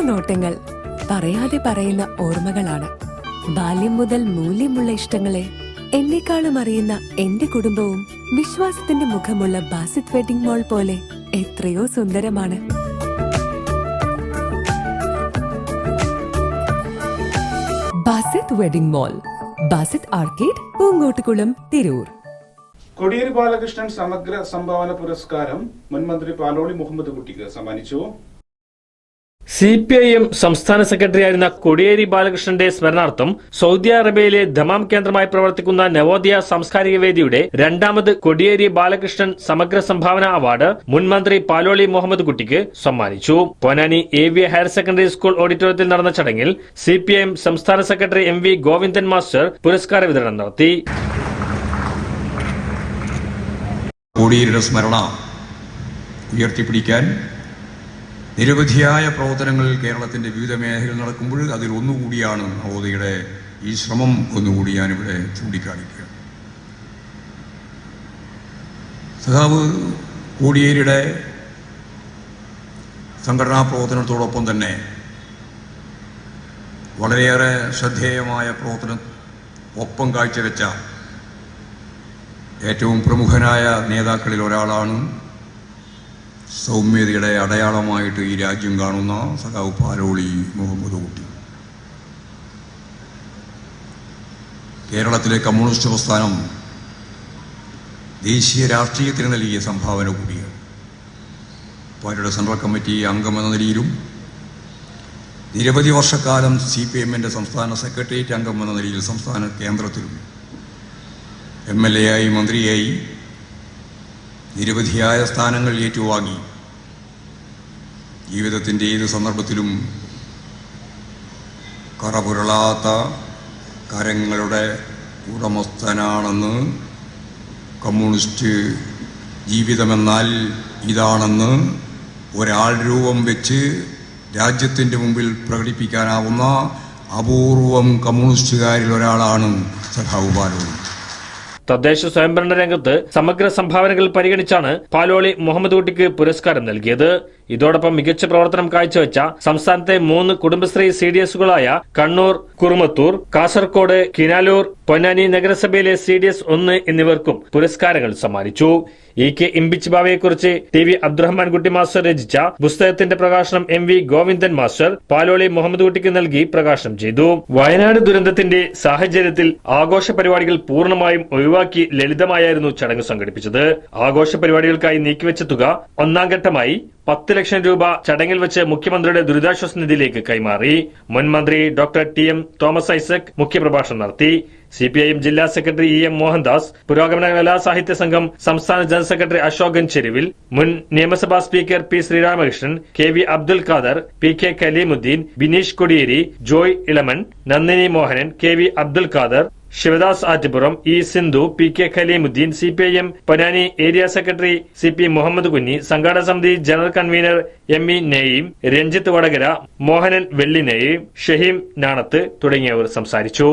നോട്ടങ്ങൾ പറയാതെ പറയുന്ന ഓർമ്മകളാണ്. ബാല്യം മുതൽ മൂല്യമുള്ള ഇഷ്ടങ്ങളെ എന്നെക്കാളും അറിയുന്ന എന്റെ കുടുംബവും വിശ്വാസത്തിന്റെ മുഖമുള്ള ബാസിത് വെഡിംഗ് മോൾ പോലെ എത്രയോ സുന്ദരമാണ്. Basith wedding mall Basith arcade Poongottukulam Tirur. Kodiyeri Balakrishnan സമഗ്ര സംഭാവന പുരസ്കാരം മുൻമന്ത്രി പാലോളി മുഹമ്മദ് കുട്ടിക്ക് സമ്മാനിച്ചു. സി പി ഐ എം സംസ്ഥാന സെക്രട്ടറിയായിരുന്ന കൊടിയേരി ബാലകൃഷ്ണന്റെ സ്മരണാർത്ഥം സൗദി അറേബ്യയിലെ ദമാം കേന്ദ്രമായി പ്രവർത്തിക്കുന്ന നവോദയ സാംസ്കാരിക വേദിയുടെ രണ്ടാമത് കൊടിയേരി ബാലകൃഷ്ണൻ സമഗ്ര സംഭാവന അവാർഡ് മുൻമന്ത്രി പാലോളി മുഹമ്മദ് കുട്ടിക്ക് സമ്മാനിച്ചു. Ponnani A V higher secondary school ഓഡിറ്റോറിയത്തിൽ നടന്ന ചടങ്ങിൽ സി പി ഐ എം സംസ്ഥാന secretary M V Govindan master പുരസ്കാര വിതരണം നടത്തി. കോടിയേരിയുടെ സ്മരണ ഉയർത്തിപ്പിടിക്കാൻ നിരവധിയായ പ്രവർത്തനങ്ങൾ കേരളത്തിന്റെ വിവിധ മേഖലകൾ നടക്കുമ്പോൾ അതിൽ ഒന്നുകൂടിയാണ് നവോദയയുടെ ഈ ശ്രമം ഒന്നുകൂടി ഞാനിവിടെ ചൂണ്ടിക്കാണിക്കുക. സഖാവ് കോടിയേരിയുടെ സംഘടനാ പ്രവർത്തനത്തോടൊപ്പം തന്നെ വളരെയേറെ ശ്രദ്ധേയമായ പ്രവർത്തനം ഒപ്പം കാഴ്ചവെച്ച ഏറ്റവും പ്രമുഖനായ നേതാക്കളിൽ ഒരാളാണ് സൗമ്യതയുടെ അടയാളമായിട്ട് ഈ രാജ്യം കാണുന്ന സഖാവ് പാലോളി മുഹമ്മദ് കുട്ടി. കേരളത്തിലെ കമ്മ്യൂണിസ്റ്റ് പ്രസ്ഥാനം ദേശീയ രാഷ്ട്രീയത്തിന് നൽകിയ സംഭാവന കൂടിയാണ്. പാർട്ടിയുടെ സെൻട്രൽ കമ്മിറ്റി അംഗമെന്ന നിലയിലും നിരവധി വർഷക്കാലം സി പി എമ്മിന്റെ സംസ്ഥാന സെക്രട്ടേറിയറ്റ് അംഗം എന്ന നിലയിൽ സംസ്ഥാന കേന്ദ്രത്തിലും എം എൽ എ ആയി മന്ത്രിയായി നിരവധിയായ സ്ഥാനങ്ങൾ ഏറ്റുവാങ്ങി. ജീവിതത്തിന്റെ ഏത് സന്ദർഭത്തിലും കറപുരളാത്ത കരങ്ങളുടെ ഉടമസ്ഥനാണെന്ന് കമ്മ്യൂണിസ്റ്റ് ജീവിതമെന്നാൽ ഇതാണെന്ന് ഒരാൾ രൂപം വെച്ച് രാജ്യത്തിന്റെ മുമ്പിൽ പ്രകടിപ്പിക്കാനാവുന്ന അപൂർവം കമ്മ്യൂണിസ്റ്റുകാരിൽ ഒരാളാണ് സഖാവ് ബാലോളി തദ്ദേശ സ്വയംഭരണ രംഗത്ത് സമഗ്ര സംഭാവനകൾ പരിഗണിച്ചാണ് പാലോളി മുഹമ്മദ് കുട്ടിക്ക് പുരസ്കാരം നൽകിയത്. ഇതോടൊപ്പം മികച്ച പ്രവർത്തനം കാഴ്ചവെച്ച സംസ്ഥാനത്തെ മൂന്ന് കുടുംബശ്രീ സി ഡി എസുകളായ കണ്ണൂർ കുറുമത്തൂർ കാസർകോട് കിനാലൂർ പൊന്നാനി നഗരസഭയിലെ സി ഡി എസ് ഒന്ന് എന്നിവർക്കും പുരസ്കാരങ്ങൾ സമ്മാനിച്ചു. E K ബാവയെക്കുറിച്ച് T V Abdurahman Kutty master രചിച്ച പുസ്തകത്തിന്റെ പ്രകാശനം M V Govindan master Paloli Muhammad കുട്ടിക്ക് നൽകി പ്രകാശനം ചെയ്തു. വയനാട് ദുരന്തത്തിന്റെ സാഹചര്യത്തിൽ ആഘോഷ പരിപാടികൾ പൂർണമായും ഒഴിവാക്കി ലളിതമായായിരുന്നു ചടങ്ങ് സംഘടിപ്പിച്ചത്. ആഘോഷ പരിപാടികൾക്കായി നീക്കിവെച്ച തുക ഒന്നാം ഘട്ടമായി പത്ത് ലക്ഷം രൂപ ചടങ്ങിൽ വെച്ച് മുഖ്യമന്ത്രിയുടെ ദുരിതാശ്വാസ നിധിയിലേക്ക് കൈമാറി. മുൻ മന്ത്രി doctor T M Thomas Isaac മുഖ്യപ്രഭാഷണം നടത്തി. സി പി ഐ എം ജില്ലാ സെക്രട്ടറി ഇ എം മോഹൻദാസ് പുരോഗമന കലാ സാഹിത്യ സംഘം സംസ്ഥാന ജനറൽ സെക്രട്ടറി അശോകൻ ചെരുവിൽ മുൻ നിയമസഭാ speaker P Sreeramakrishnan K V Abdul Khader P K Kaleemuddin Bineesh Kodiyeri Joy Elaman Nandini Mohanan K V Abdul Khader Sivadas Attupuram E Sindhu P K Khaleemuddin C P I M Ponnani area secretary C P Muhammad Kunhi സംഘാടക സമിതി general convener M E നെയ്യും രഞ്ജിത്ത് വടകര മോഹനൻ വെള്ളിനെയും ഷഹീം നാണത്ത് തുടങ്ങിയവർ സംസാരിച്ചു.